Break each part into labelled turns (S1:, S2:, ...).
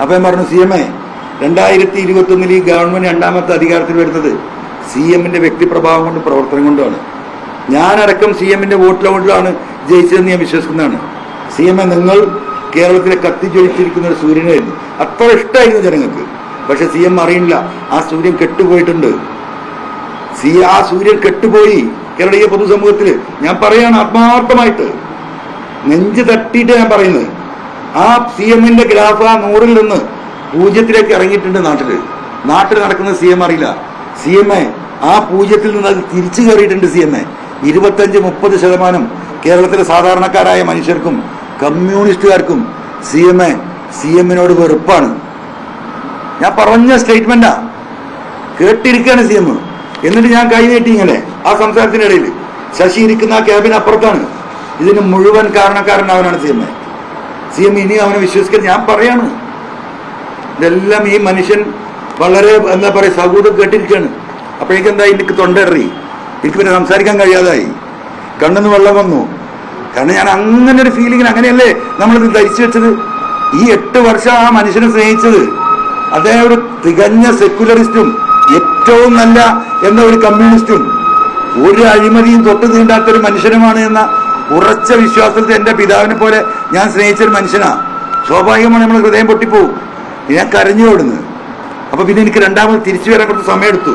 S1: അപ്പൊ പറഞ്ഞു C M A രണ്ടായിരത്തി ഇരുപത്തൊന്നിൽ ഈ ഗവൺമെന്റ് രണ്ടാമത്തെ അധികാരത്തിൽ വരുന്നത് സി എമ്മിന്റെ വ്യക്തിപ്രഭാവം കൊണ്ടും പ്രവർത്തനം കൊണ്ടുമാണ്. ഞാനടക്കം സി എമ്മിന്റെ വോട്ടിലെ കൊണ്ടിലാണ് ജയിച്ചതെന്ന് ഞാൻ വിശ്വസിക്കുന്നതാണ്. സി എം എ നിങ്ങൾ കേരളത്തിലെ കത്തിജ്വലിച്ചിരിക്കുന്ന ഒരു സൂര്യനായിരുന്നു. അത്ര ഇഷ്ടമായിരുന്നു ജനങ്ങൾക്ക്. പക്ഷേ സി എം അറിയില്ല ആ സൂര്യൻ കെട്ടുപോയിട്ടുണ്ട്. സി ആ സൂര്യൻ കെട്ടുപോയി കേരളീയ പൊതുസമൂഹത്തിൽ ഞാൻ പറയാണ് ആത്മാർത്ഥമായിട്ട്. നെഞ്ച് തട്ടിയിട്ട് ഞാൻ പറയുന്നത്. ആ സി എമ്മിന്റെ ഗ്രാഫ് ആ നൂറിൽ നിന്ന് പൂജ്യത്തിലേക്ക് ഇറങ്ങിയിട്ടുണ്ട് നാട്ടിൽ നാട്ടിൽ നടക്കുന്ന സി എം അറിയില്ല. സി എം എ ആ പൂജ്യത്തിൽ നിന്ന് അത് തിരിച്ചു കയറിയിട്ടുണ്ട് സി എം എ ഇരുപത്തഞ്ച് മുപ്പത് ശതമാനം കേരളത്തിലെ സാധാരണക്കാരായ മനുഷ്യർക്കും കമ്മ്യൂണിസ്റ്റുകാർക്കും സി എം എ സി എമ്മിനോട് വെറുപ്പാണ്. ഞാൻ പറഞ്ഞ സ്റ്റേറ്റ്മെന്റാ. കേട്ടിരിക്കുകയാണ് സി എം എന്നിട്ട് ഞാൻ കൈ നീട്ടി ഇങ്ങനെ ആ സംസാരത്തിനിടയിൽ. ശശി ഇരിക്കുന്ന ആ ക്യാബിന് അപ്പുറത്താണ് ഇതിന് മുഴുവൻ കാരണക്കാരൻ അവനാണ് C M A C M ഇനി അവനെ വിശ്വസിക്കാൻ ഞാൻ പറയാണ്. ഇതെല്ലാം ഈ മനുഷ്യൻ വളരെ എന്താ പറയുക സൗഹൃദം കേട്ടിരിക്കുകയാണ്. അപ്പോഴേക്കും എന്താ എനിക്ക് തൊണ്ടറി എനിക്ക് പിന്നെ സംസാരിക്കാൻ കഴിയാതായി. കണ്ണിന്ന് വെള്ളം വന്നു. കാരണം ഞാൻ അങ്ങനെ ഒരു ഫീലിങ്ങിന് അങ്ങനെയല്ലേ നമ്മളിത് ധരിച്ചു വെച്ചത്? ഈ എട്ട് വർഷം ആ മനുഷ്യനെ സ്നേഹിച്ചത് അദ്ദേഹം ഒരു തികഞ്ഞ സെക്യുലറിസ്റ്റും ഏറ്റവും നല്ല എന്ന ഒരു കമ്മ്യൂണിസ്റ്റും ഒരു അഴിമതിയും തൊട്ട് നീണ്ടാത്തൊരു മനുഷ്യനുമാണ് എന്ന ഉറച്ച വിശ്വാസത്തിൽ എന്റെ പിതാവിനെ പോലെ ഞാൻ സ്നേഹിച്ചൊരു മനുഷ്യനാ. സ്വാഭാവികമാണ് നമ്മൾ ഹൃദയം പൊട്ടിപ്പോവും. ഞാൻ കരഞ്ഞു ഓടുന്നു അപ്പൊ പിന്നെ എനിക്ക് രണ്ടാമത് തിരിച്ചു വരാൻ കുറച്ച് സമയമെടുത്തു.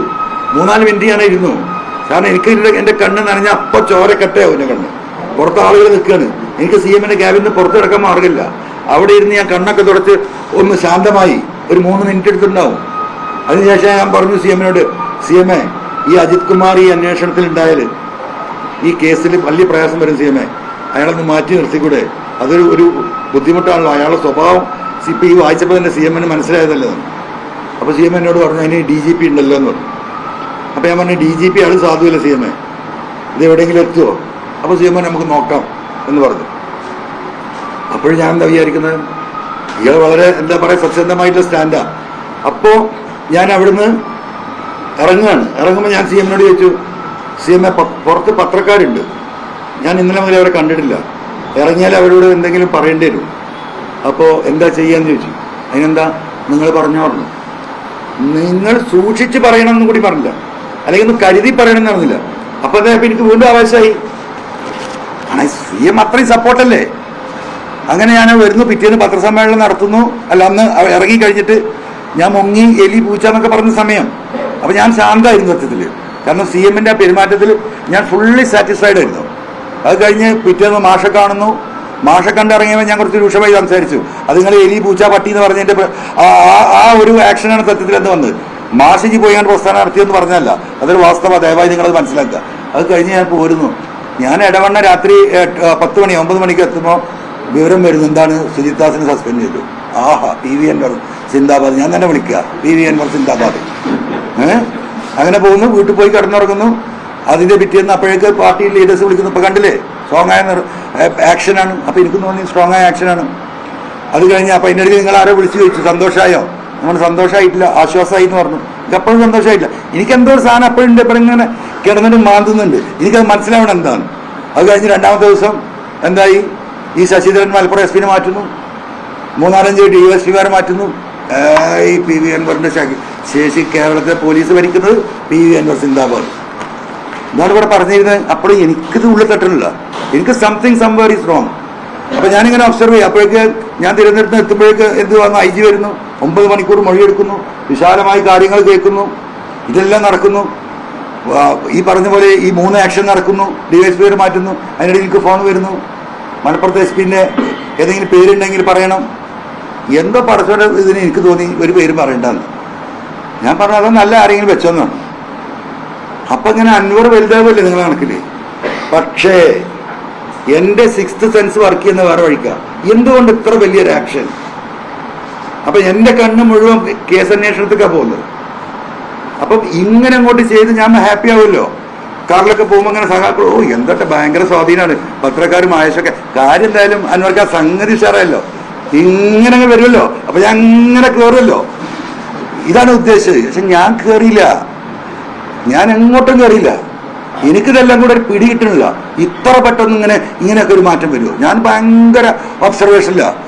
S1: മൂന്നാൽ മിനിറ്റ് ഞാൻ ഇരുന്നു. കാരണം എനിക്ക് എന്റെ കണ്ണ് നനഞ്ഞ അപ്പൊ ചോര എന്റെ കണ്ണ്. പുറത്ത് ആളുകൾ നിൽക്കുകയാണ്. എനിക്ക് സി എമ്മിന്റെ ക്യാബിന് പുറത്ത് കിടക്കാൻ മാർഗമില്ല. അവിടെ ഇരുന്ന് ഞാൻ കണ്ണൊക്കെ തുടച്ച് ഒന്ന് ശാന്തമായി ഒരു മൂന്ന് മിനിറ്റ് എടുത്തിട്ടുണ്ടാവും. അതിനുശേഷം ഞാൻ പറഞ്ഞു സി എമ്മിനോട് സി എം എ ഈ അജിത് കുമാർ ഈ അന്വേഷണത്തിൽ ഉണ്ടായാൽ ഈ കേസിൽ വലിയ പ്രയാസം വരും സി എം എ. അയാളൊന്ന് മാറ്റി നിർത്തിക്കൂടെ? അതൊരു ഒരു ബുദ്ധിമുട്ടാണല്ലോ. അയാളുടെ സ്വഭാവം സി പി ഐ വായിച്ചപ്പോൾ തന്നെ സി എമ്മിന് മനസ്സിലായതല്ലോ? അപ്പോൾ സി എം എന്നോട് പറഞ്ഞു അതിന് ഡി ജി പി ഉണ്ടല്ലോ എന്ന് പറഞ്ഞു. അപ്പോൾ ഞാൻ പറഞ്ഞു ഡി ജി പി ആൾ സാധുവല്ല സി എം എ? ഇത് എവിടെയെങ്കിലും എത്തുമോ അപ്പോൾ സി എം എ നമുക്ക് നോക്കാം എന്ന് പറഞ്ഞു. അപ്പോഴും ഞാൻ എന്താ വിചാരിക്കുന്നത്? ഇയാൾ വളരെ എന്താ പറയുക സത്യസന്ധമായിട്ടുള്ള സ്റ്റാൻഡാണ് അപ്പോൾ ഞാൻ അവിടുന്ന് ഇറങ്ങുകയാണ്. ഇറങ്ങുമ്പോൾ ഞാൻ സി എമ്മിനോട് ചോദിച്ചു സി എം എ പുറത്ത് പത്രക്കാരുണ്ട്. ഞാൻ ഇന്നലെ മുതലേ അവരെ കണ്ടിട്ടില്ല. ഇറങ്ങിയാൽ അവരോട് എന്തെങ്കിലും പറയേണ്ടി വരും. അപ്പോൾ എന്താ ചെയ്യാന്ന് ചോദിച്ചു. അതിനെന്താ? നിങ്ങൾ പറഞ്ഞു പറഞ്ഞു. നിങ്ങൾ സൂക്ഷിച്ച് പറയണം എന്നും കൂടി പറഞ്ഞില്ല. അല്ലെങ്കിൽ ഒന്ന് കരുതി പറയണം എന്നറിഞ്ഞില്ല അപ്പം അതെ എനിക്ക് വീണ്ടും ആവശ്യമായി ആണ് സി എം അത്രയും സപ്പോർട്ടല്ലേ? അങ്ങനെ ഞാൻ വരുന്നു. പിറ്റേന്ന് പത്രസമ്മേളനം നടത്തുന്നു. അല്ല അന്ന് ഇറങ്ങി കഴിഞ്ഞിട്ട് ഞാൻ മുങ്ങി എലി പൂച്ച എന്നൊക്കെ പറഞ്ഞ സമയം. അപ്പൊ ഞാൻ ശാന്തമായിരുന്നു സത്യത്തിൽ. കാരണം സി എമ്മിന്റെ പെരുമാറ്റത്തിൽ ഞാൻ ഫുള്ളി സാറ്റിസ്ഫൈഡ് ആയിരുന്നു. അത് കഴിഞ്ഞ് പിറ്റേന്ന് മാഷ കാണുന്നു. മാഷ കണ്ടിറങ്ങിയപ്പോൾ ഞാൻ കുറച്ച് രൂക്ഷമായി സംസാരിച്ചു. അത് നിങ്ങൾ എലി പൂച്ച പട്ടി എന്ന് പറഞ്ഞതിന്റെ ആ- ഒരു ആക്ഷനാണ് സത്യത്തിൽ എന്ന് വന്നത്. മാഷിജി പോയി ഞാൻ പ്രസ്ഥാനം നടത്തിയെന്ന് പറഞ്ഞല്ല അതൊരു വാസ്തവ ദയവായി നിങ്ങളത് മനസ്സിലാക്കുക. അത് കഴിഞ്ഞ് ഞാൻ പോരുന്നു. ഞാൻ ഇടവണ്ണ രാത്രി പത്ത് മണി ഒമ്പത് മണിക്ക് എത്തുമ്പോൾ വിവരം വരുന്നു എന്താണ്? സുജിത്താസിനെ സസ്പെൻഡ് ചെയ്തു. ആഹാ പി വി എൻവർ സിന്ദാബാദ്. ഞാൻ തന്നെ വിളിക്കുക. പി വി എൻവർ സിന്ദാബാദ്. ഏ? അങ്ങനെ പോകുന്നു വീട്ടിൽ പോയി കിടന്നുറങ്ങുന്നു. അതിന്റെ പിറ്റേന്ന് അപ്പോഴേക്ക് പാർട്ടി ലീഡേഴ്സ് വിളിക്കുന്നു. ഇപ്പൊ കണ്ടില്ലേ സ്ട്രോങ് ആയ ആക്ഷനാണ് അപ്പോൾ എനിക്ക് തോന്നി സ്ട്രോങ് ആയ ആക്ഷനാണ് അത് കഴിഞ്ഞ് അപ്പൊ അതിന്റെ ഇടയ്ക്ക് നിങ്ങൾ ആരോ വിളിച്ചു ചോദിച്ചു സന്തോഷമായോ നമ്മൾ സന്തോഷമായിട്ടില്ല ആശ്വാസമായി എന്ന് പറഞ്ഞു. എനിക്ക് അപ്പോഴും സന്തോഷമായിട്ടില്ല എനിക്ക് എന്തോ ഒരു സാധനം അപ്പോഴുണ്ട് ഇപ്പം ഇങ്ങനെ കിടന്നിട്ട് മാന്തുന്നുണ്ട്. എനിക്കത് മനസ്സിലാവണം എന്താണ്. അത് കഴിഞ്ഞ് രണ്ടാമത്തെ ദിവസം എന്തായി? ഈ ശശിധരൻ മലപ്പുറം എസ് പിനെ മാറ്റുന്നു. മൂന്നാലഞ്ച് ഡി എസ് പിമാരെ മാറ്റുന്നു ഈ പി വി അൻവറിന്റെ ശകി- ശേഷി കേരളത്തിലെ പോലീസ് ഭരിക്കുന്നത് പി വി അൻവർ സിന്ദാബാദ്. ഇതാണ് ഇവിടെ പറഞ്ഞിരുന്നത്. അപ്പോഴും എനിക്കിത് ഉള്ളിൽ തട്ടണില്ല എനിക്ക് സംതിങ് സംവർ ഈസ് റോങ് അപ്പൊ ഞാനിങ്ങനെ ഒബ്സർവ് ചെയ്യും. അപ്പോഴേക്ക് ഞാൻ തിരുവനന്തപുരത്ത് എത്തുമ്പോഴേക്ക് എന്ത് വന്നു? ഐ ജി വരുന്നു. ഒമ്പത് മണിക്കൂർ മൊഴിയെടുക്കുന്നു. വിശാലമായി കാര്യങ്ങൾ കേൾക്കുന്നു. ഇതെല്ലാം നടക്കുന്നു. ഈ പറഞ്ഞ പോലെ ഈ മൂന്ന് ആക്ഷൻ നടക്കുന്നു. ഡി എസ് പി മാറ്റുന്നു അതിനിടയിൽ എനിക്ക് ഫോൺ വരുന്നു. മലപ്പുറത്ത് എസ് പിന്നെ ഏതെങ്കിലും പേരുണ്ടെങ്കിൽ പറയണം. എന്തോ പടച്ചോടെ ഇതിന് എനിക്ക് തോന്നി. ഒരു പേരും പറയണ്ടെന്ന്. ഞാൻ പറഞ്ഞു നല്ല ആരെങ്കിലും വെച്ചെന്നാണ് അപ്പൊ ഇങ്ങനെ അൻവർ വലുതാവല്ലേ നിങ്ങൾ കണക്കിൽ? പക്ഷേ എന്റെ സിക്സ്ത് സെൻസ് വർക്ക് ചെയ്യുന്ന വേറെ വഴിക്ക. എന്തുകൊണ്ട് ഇത്ര വലിയൊരു ആക്ഷൻ അപ്പൊ എന്റെ കണ്ണ് മുഴുവൻ കേസ് അന്വേഷണത്തിക്കാ പോകുന്നത്. അപ്പം ഇങ്ങനെ അങ്ങോട്ട് ചെയ്ത് ഞാൻ ഹാപ്പി ആവുമല്ലോ. കാറിലൊക്കെ പോകുമ്പോൾ അങ്ങനെ സഹാക്കൾ ഓ എന്തൊക്കെ ഭയങ്കര സ്വാധീനമാണ് പത്രക്കാരും ആയശൊക്കെ. കാര്യം എന്തായാലും അന്വർക്ക് ആ സംഗതി ഉഷാറായല്ലോ. ഇങ്ങനെ വരുമല്ലോ. അപ്പൊ ഞാൻ അങ്ങനെ കയറുമല്ലോ ഇതാണ് ഉദ്ദേശിച്ചത് പക്ഷെ ഞാൻ കയറിയില്ല ഞാൻ എങ്ങോട്ടും കയറിയില്ല എനിക്കിതെല്ലാം കൂടെ ഒരു പിടി കിട്ടണില്ല ഇത്ര പെട്ടെന്ന് ഇങ്ങനെ ഇങ്ങനെയൊക്കെ ഒരു മാറ്റം വരുമോ ഞാൻ ഭയങ്കര ഒബ്സർവേഷനില്ല